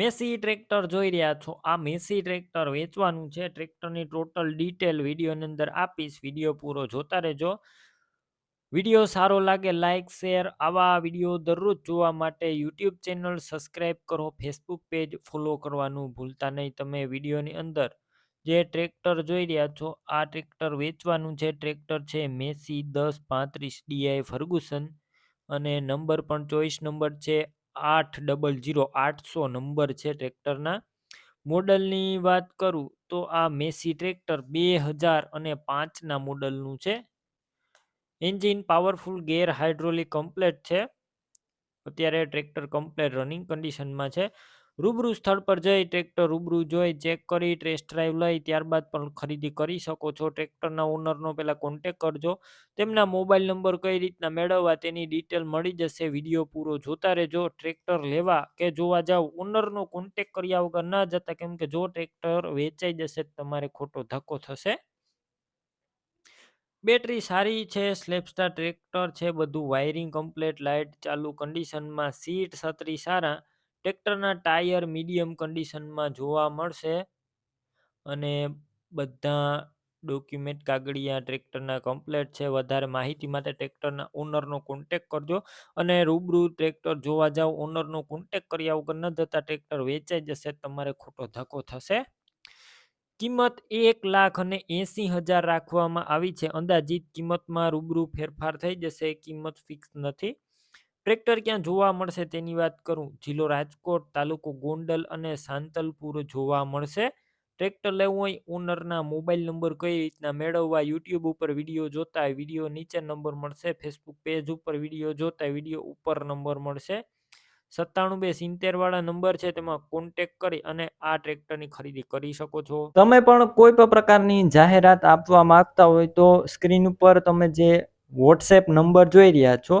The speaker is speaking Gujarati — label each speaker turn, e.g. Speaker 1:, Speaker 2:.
Speaker 1: મેસી ટ્રેક્ટર જોઈ રહ્યા છો. આ મેસી ટ્રેક્ટર વેચવાનું છે. ટ્રેક્ટરની ટોટલ ડિટેલ વિડીયોની અંદર આપીશ. વીડિયો પૂરો જોતા રહેજો. વીડિયો સારો લાગે લાઇક શેર, આવા વીડિયો દરરોજ જોવા માટે યુટ્યુબ ચેનલ સબસ્ક્રાઈબ કરો. ફેસબુક પેજ ફોલો કરવાનું ભૂલતા નહીં. તમે વિડીયોની અંદર જે ટ્રેક્ટર જોઈ રહ્યા છો, આ ટ્રેક્ટર વેચવાનું છે ટ્રેક્ટર છે, મેસી દસ પાંત્રીસ ડીઆઈ ફર્ગુસન. અને નંબર પણ ચોઈસ નંબર છે. આઠ ડબલ જીરો આઠસો નંબર છે ટ્રેક્ટરના. મોડલની વાત કરું તો આ મેસી ટ્રેક્ટર બે હજાર અને પાંચના મોડલનું છે. Engine powerful, gear hydraulic, complete છે. અત્યારે ટ્રેક્ટર કમ્પ્લેટ રનિંગ કન્ડિશનમાં છે. રૂબરૂ સ્થળ પર જઈ ટ્રેક્ટર રૂબરૂ જોઈ, ચેક કરી, ટેસ્ટ ડ્રાઈવ લઈ, ત્યારબાદ પણ ખરીદી કરી શકો છો. ટ્રેક્ટરના ઓનરનો પહેલાં કોન્ટેક કરજો. તેમના મોબાઈલ નંબર કઈ રીતના મેળવવા તેની ડિટેલ મળી જશે. વીડિયો પૂરો જોતા રહેજો. ટ્રેક્ટર લેવા કે જોવા જાવ, ઓનરનો કોન્ટેક કર્યા વગર ના જતા, કેમ કે જો ટ્રેક્ટર વેચાઈ જશે તમારે ખોટો ધક્કો થશે. બેટરી સારી છે, સ્લેપસ્ટાર ટ્રેક્ટર છે, બધું વાયરિંગ કમ્પ્લેટ, લાઇટ ચાલુ, કન્ડિશનમાં સીટ, છત્રી સારા. ટ્રેક્ટરના ટાયર મીડિયમ કન્ડિશનમાં જોવા મળશે અને બધા ડોક્યુમેન્ટ કાગળિયા ટ્રેક્ટરના કમ્પ્લેટ છે. વધારે માહિતી માટે ટ્રેક્ટરના ઓનરનો કોન્ટેક કરજો અને રૂબરૂ ટ્રેક્ટર જોવા જાવ ઓનરનો કોન્ટેક કર્યા વગર ન જતા ટ્રેક્ટર વેચાઈ જશે. તમારે ખોટો ધક્કો થશે. કિંમત એક લાખ અને એંસી હજાર રાખવામાં આવી છે. અંદાજિત કિંમતમાં રૂબરૂ ફેરફાર થઈ જશે. કિંમત ફિક્સ નથી. ટ્રેક્ટર ક્યાં જોવા મળશે તેની વાત કરું? જિલ્લો રાજકોટ, તાલુકો ગોંડલ અને સાંતલપુર જોવા મળશે. ટ્રેક્ટર લેવું હોય, ઓનરના મોબાઈલ નંબર કઈ રીતના મેળવવા, યુટ્યુબ ઉપર વીડિયો જોતા વીડિયો નીચે નંબર મળશે. ફેસબુક પેજ ઉપર વીડિયો જોતા વીડિયો ઉપર નંબર મળશે. સત્તાણું બે સિત્તેર વાળા નંબર છે, તેમાં કોન્ટેક કરી અને આ ટ્રેક્ટરની ખરીદી કરી શકો છો. તમે પણ કોઈ પણ પ્રકારની જાહેરાત આપવા માંગતા હોય તો સ્ક્રીન ઉપર તમે જે વોટ્સએપ નંબર જોઈ રહ્યા છો